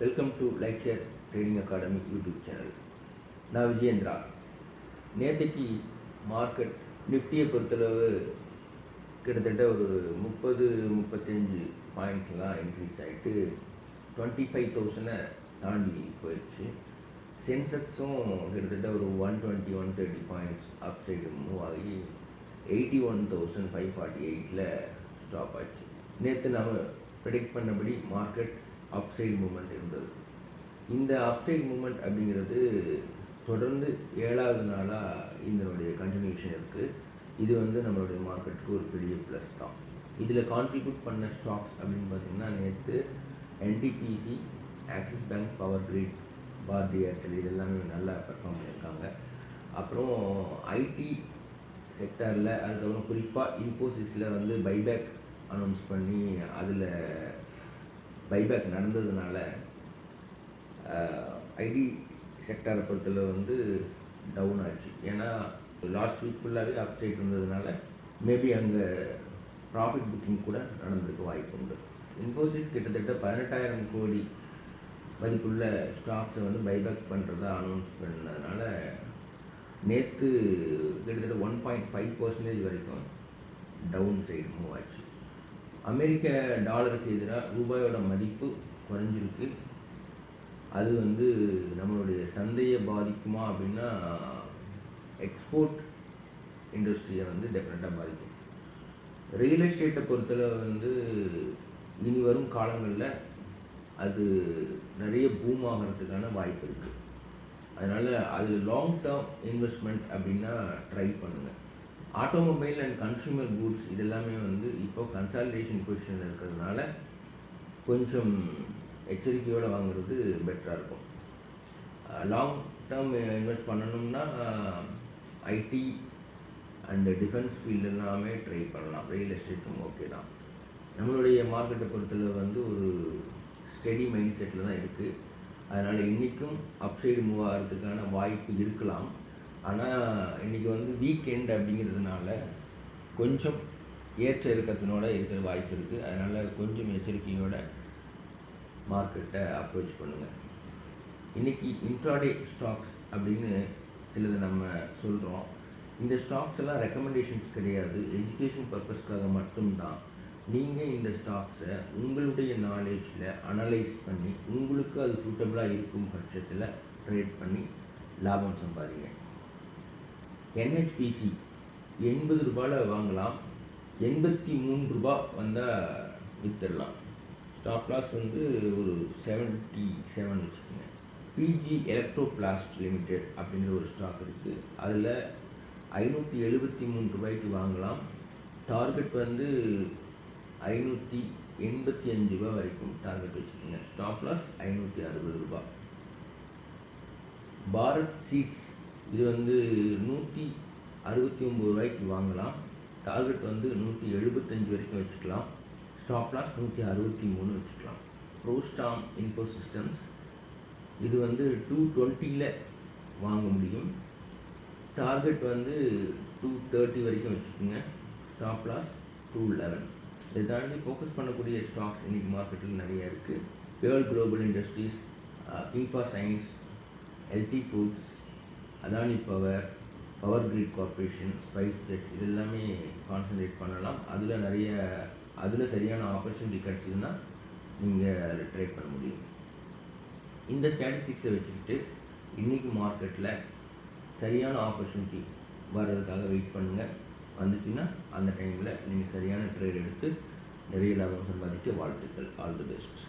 Welcome to Like Share Trading Academy YouTube channel நான் விஜயேந்திரா. நேற்றுக்கு market நிஃப்டியை பொறுத்தளவு கிட்டத்தட்ட ஒரு முப்பது முப்பத்தஞ்சு பாயிண்ட்லாம் இன்க்ரீஸ் ஆகிட்டு டுவெண்ட்டி ஃபைவ் தௌசண்டை தாண்டி போயிடுச்சு சென்செக்ஸும் கிட்டத்தட்ட ஒரு one twenty one thirty points upside move ஆகி eighty one thousand five forty எயிட்டில் ஸ்டாப் ஆச்சு. நேற்று நம்ம ப்ரெடிக்ட் பண்ணபடி மார்க்கெட் அப்சைட் மூமெண்ட் இருந்தது. இந்த அப்சைட் மூமெண்ட் அப்படிங்கிறது தொடர்ந்து ஏழாவது நாளாக இதனுடைய கண்டினியூஷன் இருக்குது இது வந்து நம்மளுடைய மார்க்கெட்டுக்கு ஒரு பெரிய ப்ளஸ் தான். இதில் கான்ட்ரிபியூட் பண்ண ஸ்டாக்ஸ் அப்படின்னு பார்த்தீங்கன்னா நேற்று NTPC Axis Bank Power Grid Bharti Airtel இது எல்லாமே நல்லா பெர்ஃபார்ம் பண்ணியிருக்காங்க. அப்புறம் ஐடி செக்டரில் அதுக்கப்புறம் குறிப்பாக இன்ஃபோசிஸில் வந்து பைபேக் அனௌன்ஸ் பண்ணி அதில் பைபேக் நடந்ததுனால ஐடி செக்டரை பொறுத்தளவு வந்து டவுன் ஆச்சு. ஏன்னா லாஸ்ட் வீக் ஃபுல்லாகவே அப் சைட் இருந்ததுனால மேபி அங்கே ப்ராஃபிட் புக்கிங் கூட நடந்திருக்க வாய்ப்பு உண்டு. இன்ஃபோசிஸ் கிட்டத்தட்ட பதினெட்டாயிரம் கோடி மதிப்புள்ள ஸ்டாக்ஸை வந்து பைபேக் பண்ணுறதா அனௌன்ஸ் பண்ணதுனால நேற்று கிட்டத்தட்ட ஒன் பாயிண்ட் ஃபைவ் பர்சன்டேஜ் வரைக்கும் டவுன் சைடு மூவ் ஆச்சு. அமெரிக்க டாலருக்கு எதிராக ரூபாயோட மதிப்பு குறைஞ்சிருக்கு. அது வந்து நம்மளுடைய சந்தையை பாதிக்குமா அப்படின்னா எக்ஸ்போர்ட் இண்டஸ்ட்ரியை வந்து டெஃபினட்டாக பாதிக்கும். ரியல் எஸ்டேட்டை பொறுத்தளவு வந்து இனி வரும் காலங்களில் அது நிறைய பூம் ஆகிறதுக்கான வாய்ப்பு இருக்குது அதனால் அது லாங் டேர்ம் இன்வெஸ்ட்மெண்ட் அப்படின்னா ட்ரை பண்ணுங்கள் ஆட்டோமொபைல் அண்ட் கன்சூமர் கூட்ஸ் இதெல்லாமே வந்து இப்போ கன்சாலிடேஷன் பொசிஷனில் இருக்கிறதுனால கொஞ்சம் எச்சரிக்கையோடு வாங்குறது பெட்டராக இருக்கும். லாங் டேர்ம் இன்வெஸ்ட் பண்ணணும்னா ஐடி அண்டு டிஃபென்ஸ் ஃபீல்டு எல்லாமே ட்ரை பண்ணலாம். ரியல் எஸ்டேட்டும் ஓகே தான். நம்மளுடைய மார்க்கெட்டை பொறுத்தளவு வந்து ஒரு ஸ்டெடி மைண்ட் செட்டில் தான் இருக்குது அதனால் இன்றைக்கும் அப்சைடு மூவ் ஆகிறதுக்கான வாய்ப்பு இருக்கலாம். ஆனால் இன்றைக்கி வந்து வீக்கெண்ட் அப்படிங்கிறதுனால கொஞ்சம் ஏற்ற இறக்கத்தினோட இருக்கிற வாய்ப்பு இருக்குது அதனால் கொஞ்சம் எச்சரிக்கையோட மார்க்கெட்டை அப்ரோச் பண்ணுங்கள் இன்றைக்கி இன்ட்ராடே ஸ்டாக்ஸ் அப்படின்னு சிலது நம்ம சொல்கிறோம் இந்த ஸ்டாக்ஸ் எல்லாம் ரெக்கமெண்டேஷன்ஸ் கிடையாது. எஜுகேஷன் பர்பஸ்க்காக மட்டும்தான். நீங்கள் இந்த ஸ்டாக்ஸை உங்களுடைய நாலேஜில் அனலைஸ் பண்ணி உங்களுக்கு அது சூட்டபிளாக இருக்கும் பட்சத்தில் ட்ரேட் பண்ணி லாபம் சம்பாதிங்க. என்ஹெச்பிசி எண்பது ரூபாயில் வாங்கலாம். எண்பத்தி மூணு ரூபா வந்தால் விற்றுடலாம் ஸ்டாப் லாஸ் வந்து ஒரு செவன்ட்டி செவன் வச்சுக்கோங்க. பிஜி எலக்ட்ரோ பிளாஸ்ட் லிமிடெட் அப்படின்ற ஒரு ஸ்டாக் இருக்குது அதில் ஐநூற்றி எழுபத்தி மூணு ரூபாய்க்கு வாங்கலாம். டார்கெட் வந்து ஐநூற்றி எண்பத்தி அஞ்சு ரூபா வரைக்கும் டார்கெட் வச்சுக்கோங்க. ஸ்டாப் லாஸ் ஐநூற்றி அறுபது ரூபா. பாரத் சீட்ஸ் இது வந்து நூற்றி அறுபத்தி ஒம்பது ரூபாய்க்கு வாங்கலாம். டார்கெட் வந்து நூற்றி எழுபத்தஞ்சு வரைக்கும் வச்சுக்கலாம். ஸ்டாப் லாஸ் நூற்றி அறுபத்தி மூணு வச்சுக்கலாம். ப்ரோஸ்டாம் இன்ஃபோ சிஸ்டம்ஸ் இது வந்து டூ டுவெண்ட்டியில் வாங்க முடியும். டார்கெட் வந்து டூ தேர்ட்டி வரைக்கும் வச்சுக்கோங்க. ஸ்டாப் லாஸ் டூ லெவன் இதை தாண்டி ஃபோக்கஸ் பண்ணக்கூடிய ஸ்டாக்ஸ் இன்றைக்கி மார்க்கெட்டில் நிறைய இருக்குது Pearl Global Industries Inba science LT Foods Adani Power Power Grid Corporation SpiceJet இது எல்லாமே கான்சன்ட்ரேட் பண்ணலாம். அதில் நிறைய அதில் சரியான ஆப்பர்ச்சுனிட்டி கிடச்சிதுன்னா நீங்கள் ட்ரை ட்ரேட் பண்ண முடியும். இந்த ஸ்டாட்டிஸ்டிக்ஸை வச்சுக்கிட்டு இன்றைக்கி மார்க்கெட்டில் சரியான ஆப்பர்ச்சுனிட்டி வர்றதுக்காக வெயிட் பண்ணுங்கள் வந்துச்சுன்னா அந்த டைமில் நீங்கள் சரியான ட்ரேட் எடுத்து நிறைய லாபம் சம்பாதிக்க வாழ்த்துக்கள். All the best